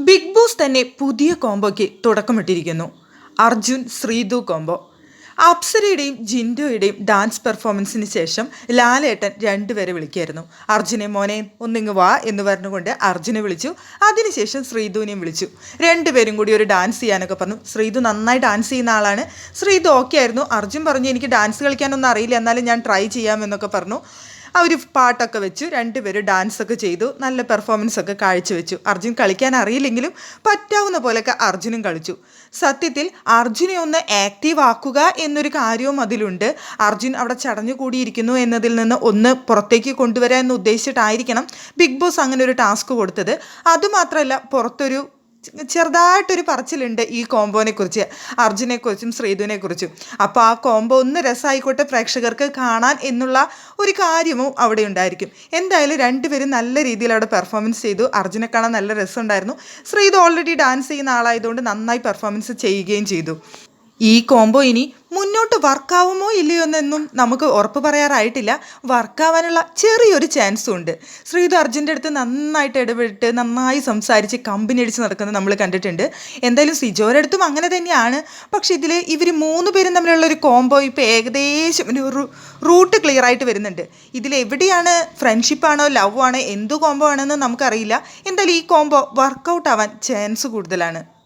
Big Boss തന്നെ പുതിയ കോംബോയ്ക്ക് തുടക്കമിട്ടിരിക്കുന്നു. അർജുൻ ശ്രീതു കോംബോ. അപ്സരയുടെയും ജിൻഡോയുടെയും ഡാൻസ് പെർഫോമൻസിന് ശേഷം ലാലേട്ടൻ രണ്ടുപേരെ വിളിക്കായിരുന്നു. അർജുനെ മോനെ ഒന്നിങ്ങ് വാ എന്ന് പറഞ്ഞുകൊണ്ട് അർജുനെ വിളിച്ചു. അതിനുശേഷം ശ്രീതുവിനെയും വിളിച്ചു. രണ്ടുപേരും കൂടി ഒരു ഡാൻസ് ചെയ്യാനൊക്കെ പറഞ്ഞു. ശ്രീധു നന്നായി ഡാൻസ് ചെയ്യുന്ന ആളാണ്. ശ്രീധു ഓക്കെ ആയിരുന്നു. അർജുൻ പറഞ്ഞു എനിക്ക് ഡാൻസ് കളിക്കാനൊന്നും അറിയില്ല. എന്നാലും ഞാൻ ട്രൈ ചെയ്യാമെന്നൊക്കെ പറഞ്ഞു. അവർ പാട്ടൊക്കെ വെച്ചു രണ്ടുപേരും ഡാൻസ് ഒക്കെ ചെയ്തു നല്ല പെർഫോമൻസ് ഒക്കെ കാഴ്ചവെച്ചു. അർജുൻ കളിക്കാൻ അറിയില്ലെങ്കിലും പറ്റാവുന്ന പോലെയൊക്കെ അർജുനും കളിച്ചു. സത്യത്തിൽ അർജുനെ ഒന്ന് ആക്റ്റീവ് ആക്കുക എന്നൊരു കാര്യവും അതിലുണ്ട്. അർജുൻ അവിടെ ചടഞ്ഞു കൂടിയിരിക്കുന്നു എന്നതിൽ നിന്ന് ഒന്ന് പുറത്തേക്ക് കൊണ്ടുവരാൻ ഉദ്ദേശിച്ചിട്ടായിരിക്കണം ബിഗ് ബോസ് അങ്ങനെ ഒരു ടാസ്ക് കൊടുത്തത്. അതുമാത്രമല്ല പുറത്തൊരു ചെറുതായിട്ടൊരു പറച്ചിലുണ്ട് ഈ കോംബോനെ കുറിച്ച് അർജുനെ കുറിച്ചും ശ്രീധുവിനെ കുറിച്ചും അപ്പോൾ ആ കോംബോ ഒന്ന് രസമായിക്കോട്ടെ പ്രേക്ഷകർക്ക് കാണാൻ എന്നുള്ള ഒരു കാര്യവും അവിടെ ഉണ്ടായിരിക്കും. എന്തായാലും രണ്ടുപേരും നല്ല രീതിയിൽ അവിടെ പെർഫോമൻസ് ചെയ്തു. അർജുനെ കാണാൻ നല്ല രസമുണ്ടായിരുന്നു. ശ്രീധു ഓൾറെഡി ഡാൻസ് ചെയ്യുന്ന ആളായതുകൊണ്ട് നന്നായി പെർഫോമൻസ് ചെയ്യുകയും ചെയ്തു. ഈ കോംബോ ഇനി മുന്നോട്ട് വർക്കാവുമോ ഇല്ലയോ എന്നൊന്നും നമുക്ക് ഉറപ്പ് പറയാറായിട്ടില്ല. വർക്കാവാനുള്ള ചെറിയൊരു ചാൻസും ഉണ്ട്. ശ്രീധു അർജുന്റെ അടുത്ത് നന്നായിട്ട് ഇടപെട്ട് നന്നായി സംസാരിച്ച് കമ്പനി അടിച്ച് നടക്കുന്നത് നമ്മൾ കണ്ടിട്ടുണ്ട്. എന്തായാലും സിജോയുടെ അടുത്തും അങ്ങനെ തന്നെയാണ്. പക്ഷെ ഇതിൽ ഇവർ മൂന്ന് പേരും തമ്മിലുള്ള ഒരു കോംബോ ഇപ്പോൾ ഏകദേശം ഒരു റൂട്ട് ക്ലിയർ ആയിട്ട് വരുന്നുണ്ട്. ഇതിൽ എവിടെയാണ് ഫ്രണ്ട്ഷിപ്പാണോ ലവ് ആണോ എന്ത് കോംബോ ആണെന്ന് നമുക്കറിയില്ല. എന്തായാലും ഈ കോംബോ വർക്കൗട്ട് ആവാൻ ചാൻസ് കൂടുതലാണ്.